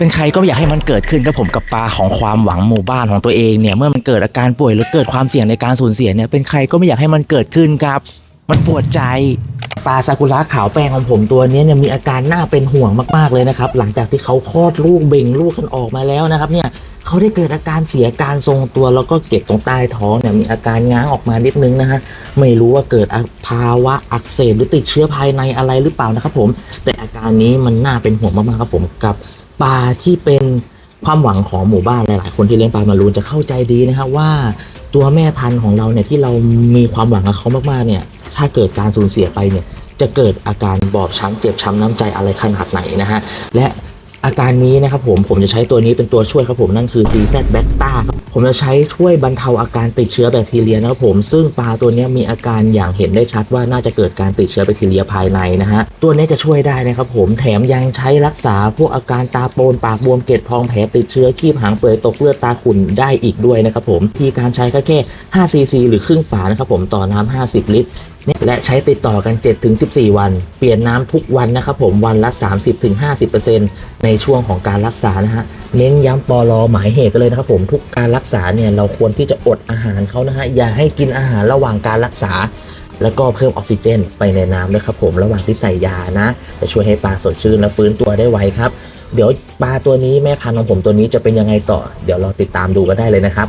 เป็นใครก็อยากให้มันเกิดขึ้นกับผมกับปลาของความหวังหมู่บ้านของตัวเองเนี่ยเมื่อมันเกิดอาการป่วยหรือเกิดความเสี่ยงในการสูญเสียเนี่ยเป็นใครก็ไม่อยากให้มันเกิดขึ้นครับ มันปวดใจปลาซากุระขาวแปลงของผมตัวนี้เนี่ยมีอาการน่าเป็นห่วงมากๆเลยนะครับหลังจากที่เขาคลอดลูกเบ่งลูกกันออกมาแล้วนะครับเนี่ยเขาได้เกิดอาการเสียการทรงตัวแล้วก็เก็บตรงใต้ท้องเนี่ยมีอาการง้างออกมานิดนึงนะฮะไม่รู้ว่าเกิดภาวะอักเสบหรือติดเชื้อภายในอะไรหรือเปล่านะครับผมแต่อาการนี้มันน่าเป็นห่วงมากๆครับผมกับ ปลาที่เป็นความหวังของหมู่บ้านหลายๆคนที่เลี้ยงปลามารูนจะเข้าใจดีนะครับว่าตัวแม่พันธุ์ของเราเนี่ยที่เรามีความหวังกับเขามากๆเนี่ยถ้าเกิดการสูญเสียไปเนี่ยจะเกิดอาการบอบช้ำเจ็บช้ำน้ำใจอะไรขนาดไหนนะฮะและ อาการนี้นะครับผมผมจะใช้ตัวนี้เป็นตัวช่วยครับผมนั่นคือ CZ b e t a ครับผมจะใช้ช่วยบรรเทาอาการติดเชื้อแบคทีเรียนะครับผมซึ่งปลาตัวนี้มีอาการอย่างเห็นได้ชัดว่าน่าจะเกิดการติดเชื้อแบคทีเรียภายในนะฮะตัวนี้จะช่วยได้นะครับผมแถมยังใช้รักษาพวกอาการตาโปนปากบวมเกล็ดพองแผลติดเชื้อคีบหางเปื่อยตกเลือดตาขุ่นได้อีกด้วยนะครับผมที่การใช้ก็แค่5 cc หรือครึ่งฝานะครับผมต่อน้ำ50 ลิตรนี่และใช้ติดต่อกัน 7-14 วัน เปลี่ยนน้ำทุกวันนะครับผมวันละ 30-50%ในช่วงของการรักษานะฮะเน้นย้ำปอลอหมายเหตุกันเลยนะครับผมทุกการรักษาเนี่ยเราควรที่จะอดอาหารเขานะฮะอย่าให้กินอาหารระหว่างการรักษา แล้วก็เพิ่มออกซิเจนไปในน้ำด้วยครับผมระหว่างที่ใส่ยานะจะช่วยให้ปลาสดชื่นและฟื้นตัวได้ไวครับเดี๋ยวปลาตัวนี้แม่พันธุ์ของผมตัวนี้จะเป็นยังไงต่อ เดี๋ยวเราติดตามดูกันได้เลยนะครับ